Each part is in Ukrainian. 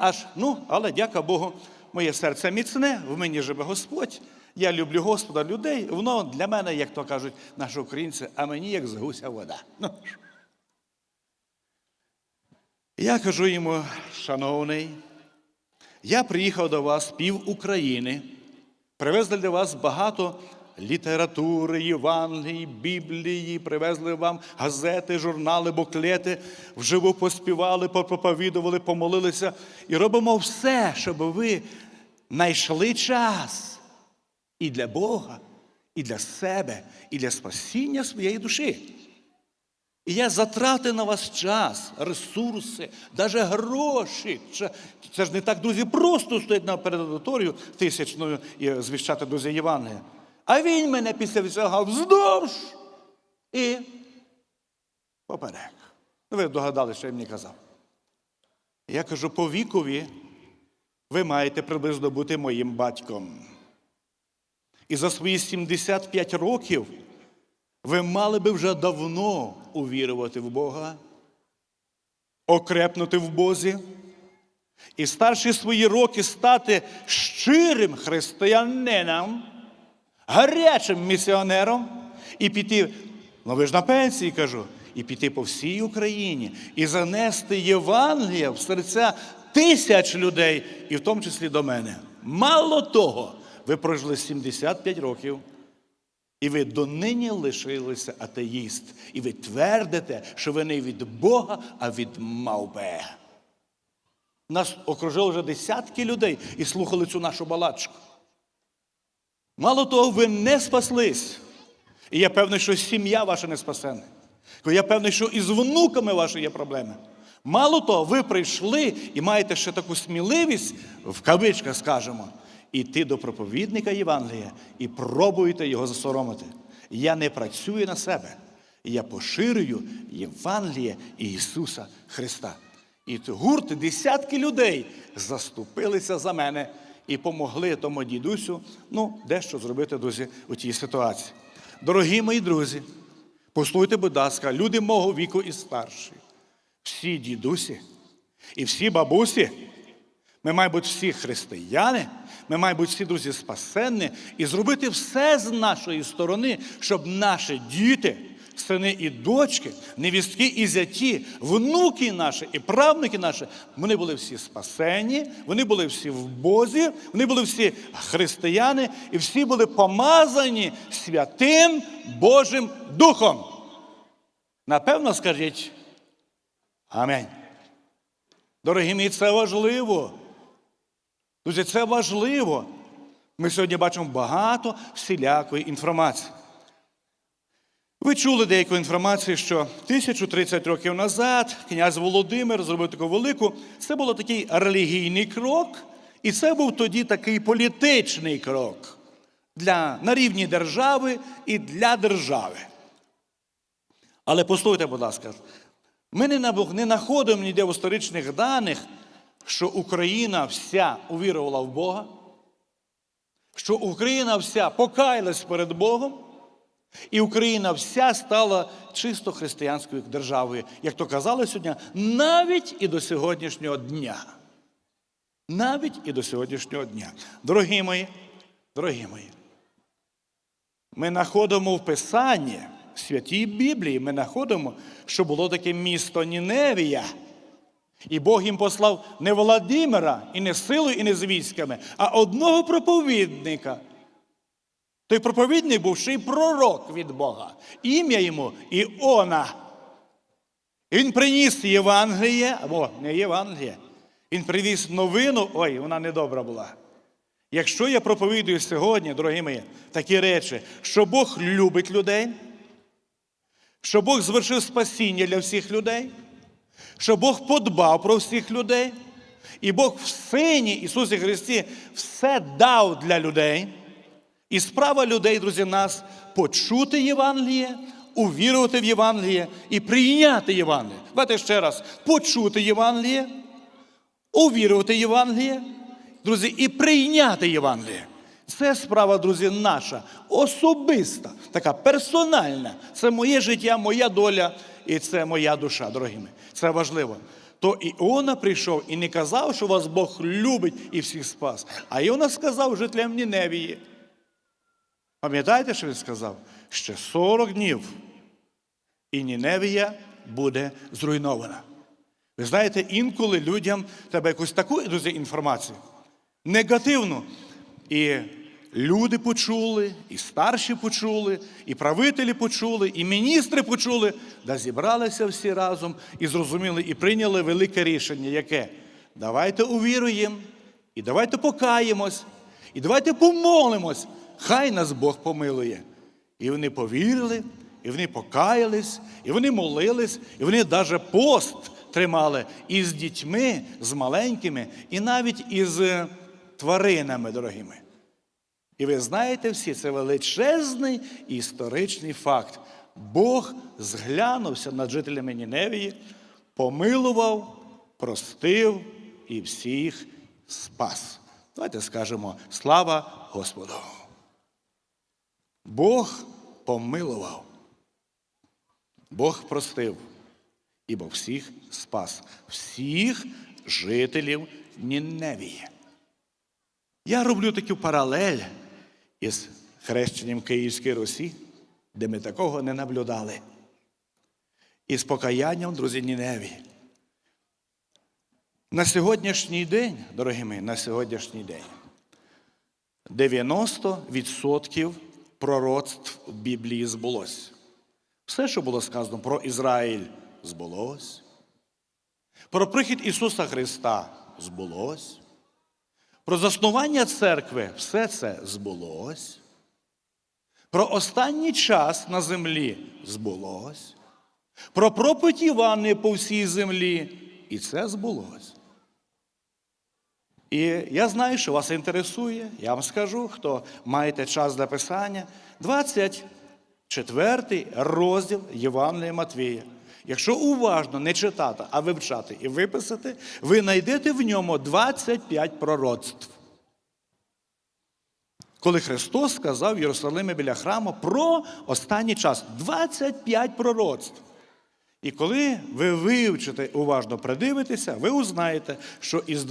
аж, ну, але дяка Богу, моє серце міцне, в мені живе Господь. Я люблю Господа людей, воно для мене, як то кажуть наші українці, а мені як з гуся вода. Ну, я кажу йому, шановний, я приїхав до вас пів України, привезли для вас багато літератури, Євангелії, Біблії, привезли вам газети, журнали, буклети, вживу поспівали, попроповідували, помолилися і робимо все, щоб ви знайшли час і для Бога, і для себе, і для спасіння своєї душі. І я затратив на вас час, ресурси, навіть гроші. Це- ж не так, друзі, просто стоять на перед аудиторією тисячною і звіщати друзі Євангелія. А він мене після всього вздовж і поперек. Ви догадалися, що я мені казав. Я кажу, по вікові ви маєте приблизно бути моїм батьком. І за свої 75 років ви мали би вже давно увірувати в Бога, окрепнути в Бозі і старші свої роки стати щирим християнином, гарячим місіонером і піти, ну ви ж на пенсії кажу, і піти по всій Україні і занести Євангелія в серця тисяч людей, і в тому числі до мене. Мало того, ви прожили 75 років. І ви донині лишилися атеїст. І ви твердите, що ви не від Бога, а від мавпи. Нас окружило вже десятки людей і слухали цю нашу балачку. Мало того, ви не спаслись. І я певний, що сім'я ваша не спасена. Я певний, що із внуками ваші є проблеми. Мало того, ви прийшли і маєте ще таку сміливість, в кавичках скажемо, іти до проповідника Євангелія і пробуєте його засоромити. Я не працюю на себе. Я поширюю Євангеліє Ісуса Христа. І гурт, десятки людей заступилися за мене і помогли тому дідусю, ну, дещо зробити, друзі, у тій ситуації. Дорогі мої друзі, послухайте, будь ласка, люди мого віку і старші, всі дідусі і всі бабусі, ми маємо бути всі християни, ми маємо бути всі друзі спасенні і зробити все з нашої сторони, щоб наші діти, сини і дочки, невістки і зяті, внуки наші і правнуки наші, вони були всі спасені, вони були всі в Бозі, вони були всі християни і всі були помазані святим Божим Духом. Напевно, скажіть Амінь. Дорогі мої, це важливо. Друзі, це важливо. Ми сьогодні бачимо багато всілякої інформації. Ви чули деяку інформацію, що 1030 років назад князь Володимир зробив таку велику. Це був такий релігійний крок, і це був тоді такий політичний крок для, на рівні держави і для держави. Але послухайте, будь ласка, ми не, не знаходимо ніде в історичних даних, що Україна вся увірувала в Бога, що Україна вся покаялась перед Богом, і Україна вся стала чисто християнською державою, як то казали сьогодні, навіть і до сьогоднішнього дня. Навіть і до сьогоднішнього дня. Дорогі мої, дорогі мої, ми знаходимо в Писанні, в святій Біблії, ми знаходимо, що було таке місто Ніневія. І Бог їм послав не Володимира, і не силою, і не з військами, а одного проповідника. Той проповідник був ще й пророк від Бога. Ім'я йому Іона. Він приніс Євангеліє, або не Євангеліє, він привіз новину, ой, вона недобра була. Якщо я проповідую сьогодні, дорогі мої, такі речі, що Бог любить людей, що Бог звершив спасіння для всіх людей, що Бог подбав про всіх людей, і Бог в Сині Ісусі Христі все дав для людей. І справа людей, друзі, нас почути Євангеліє, увірувати в Євангеліє і прийняти Євангеліє. Давайте ще раз почути Євангеліє, увірувати Євангеліє, друзі, і прийняти Євангеліє. Це справа, друзі, наша, особиста, така персональна. Це моє життя, моя доля і це моя душа, дорогі. Це важливо. то Іона прийшов і не казав, що вас Бог любить і всіх спас. А Іона сказав жителям Ніневії. Пам'ятаєте, що він сказав? Ще 40 днів, і Ніневія буде зруйнована. Ви знаєте, інколи людям треба якусь таку друзі, інформацію, негативну. І люди почули, і старші почули, і правителі почули, і міністри почули, да зібралися всі разом і зрозуміли, і прийняли велике рішення, яке? Давайте увіруємо, і давайте покаємось, і давайте помолимось. Хай нас Бог помилує. І вони повірили, і вони покаялись, і вони молились, і вони навіть пост тримали і з дітьми, з маленькими, і навіть із е, тваринами дорогими. І ви знаєте всі, це величезний історичний факт. Бог зглянувся над жителями Ніневії, помилував, простив і всіх спас. Давайте скажемо слава Господу. Бог помилував, Бог простив, і Бог всіх спас, всіх жителів Ніневії. Я роблю таку паралель із хрещенням Київської Русі, де ми такого не наблюдали. І з покаянням, друзі, Ніневії. На сьогоднішній день, дорогі мої, на сьогоднішній день 90% пророцтв Біблії збулось. Все, що було сказано про Ізраїль, збулось. Про прихід Ісуса Христа збулось. Про заснування церкви все це збулось. Про останній час на землі збулось. Про проповідь Івани по всій землі, і це збулось. І я знаю, що вас інтересує, я вам скажу, хто маєте час для писання, 24 розділ Євангелія Матвія. Якщо уважно не читати, а вивчати і виписати, ви знайдете в ньому 25 пророцтв. Коли Христос сказав в Єрусалимі біля храму про останній час 25 пророцтв. І коли ви вивчите, уважно придивитеся, ви узнаєте, що із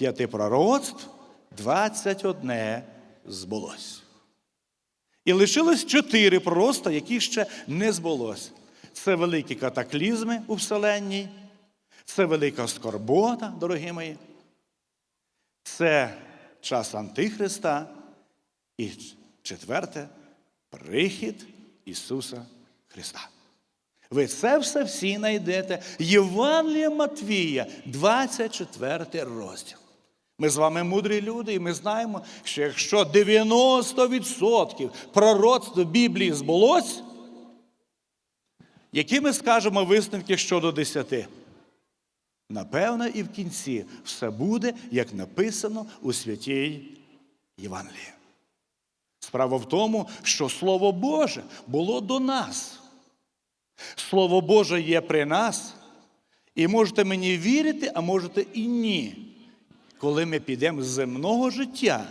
25 пророцтв 21 збулось. І лишилось 4 пророцтва, які ще не збулось. Це великі катаклізми у Вселенній, це велика скорбота, дорогі мої. Це час Антихриста. І четверте прихід Ісуса Христа. Ви це все всі знайдете. Євангелія Матвія, 24 розділ. Ми з вами мудрі люди, і ми знаємо, що якщо 90% пророцтв Біблії збулось, які ми скажемо висновки щодо 10? Напевно, і в кінці все буде, як написано у святій Євангелії. Справа в тому, що Слово Боже було до нас. Слово Боже є при нас, і можете мені вірити, а можете і ні. Коли ми підемо з земного життя,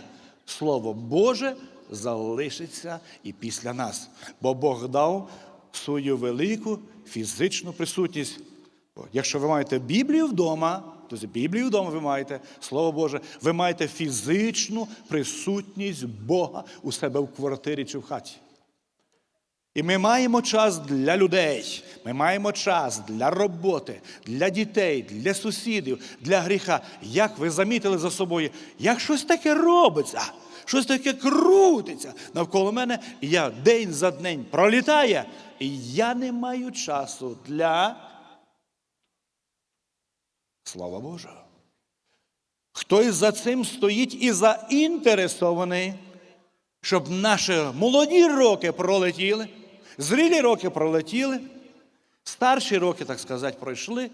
Слово Боже залишиться і після нас. Бо Бог дав свою велику фізичну присутність. Якщо ви маєте Біблію вдома, то з Біблію вдома ви маєте, Слово Боже, ви маєте фізичну присутність Бога у себе в квартирі чи в хаті. І ми маємо час для людей, ми маємо час для роботи, для дітей, для сусідів, для гріха. Як ви замітили за собою, як щось таке робиться, щось таке крутиться навколо мене, і я день за днем пролітає, і я не маю часу для слава Божого. Хтось за цим стоїть і заінтересований, щоб наші молоді роки пролетіли, зрілі роки пролетіли, старші роки, так сказати, пройшли,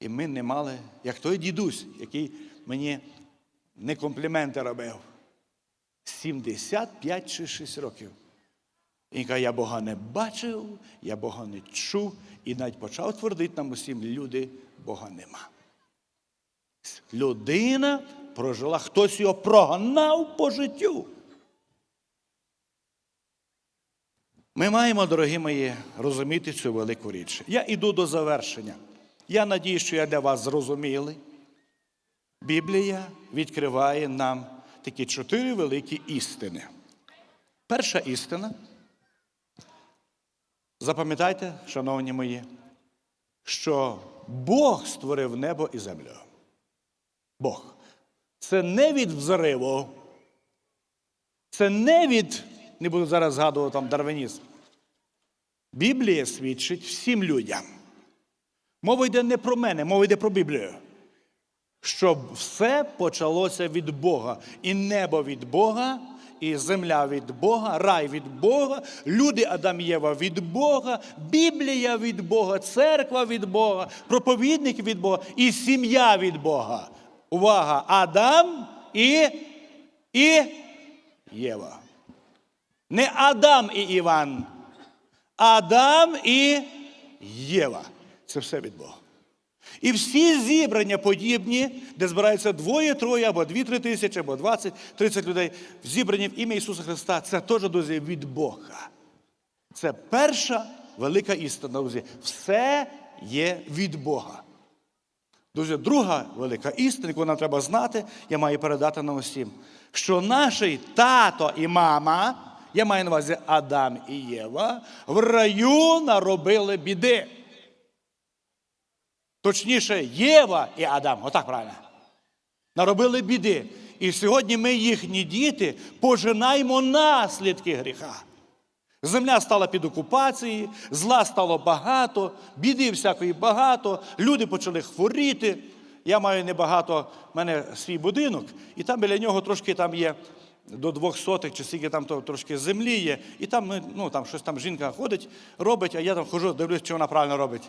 і ми не мали, як той дідусь, який мені не компліменти робив. 75 чи 6 років. І каже, я Бога не бачив, я Бога не чув, і навіть почав твердити нам усім, люди, Бога нема. Людина прожила, хтось його прогнав по життю. Ми маємо, дорогі мої, розуміти цю велику річ. Я йду до завершення. Я надію, що я для вас зрозумілий. Біблія відкриває нам такі чотири великі істини. Перша істина. Запам'ятайте, шановні мої, що Бог створив небо і землю. Бог. Це не від взриву. Це не від, не буду зараз згадувати там дарвинізм. Біблія свідчить всім людям. Мова йде не про мене, мова йде про Біблію. Щоб все почалося від Бога. І небо від Бога, і земля від Бога, рай від Бога, люди Адам Єва від Бога, Біблія від Бога, церква від Бога, проповідник від Бога і сім'я від Бога. Увага! Адам і, і Єва. Не Адам і Іван. Адам і Єва. Це все від Бога. І всі зібрання подібні, де збираються двоє, троє, або дві-три тисячі, або 20, 30 людей, зібрані в ім'я Ісуса Христа, це теж, друзі, від Бога. Це перша велика істина, друзі. Все є від Бога. Друзі, друга велика істина, яку нам треба знати, я маю передати нам усім, що наш тато і мама, я маю на увазі Адам і Єва, в раю наробили біди. Точніше, Єва і Адам, отак правильно. Наробили біди. І сьогодні ми, їхні діти, пожинаємо наслідки гріха. Земля стала під окупацією, зла стало багато, біди всякої багато, люди почали хворіти. Я маю небагато, в мене свій будинок, і там біля нього трошки там є до двох сотих, чи скільки там трошки землі є. І там, ну, там щось там жінка ходить, робить, а я там хожу, дивлюсь, чи вона правильно робить.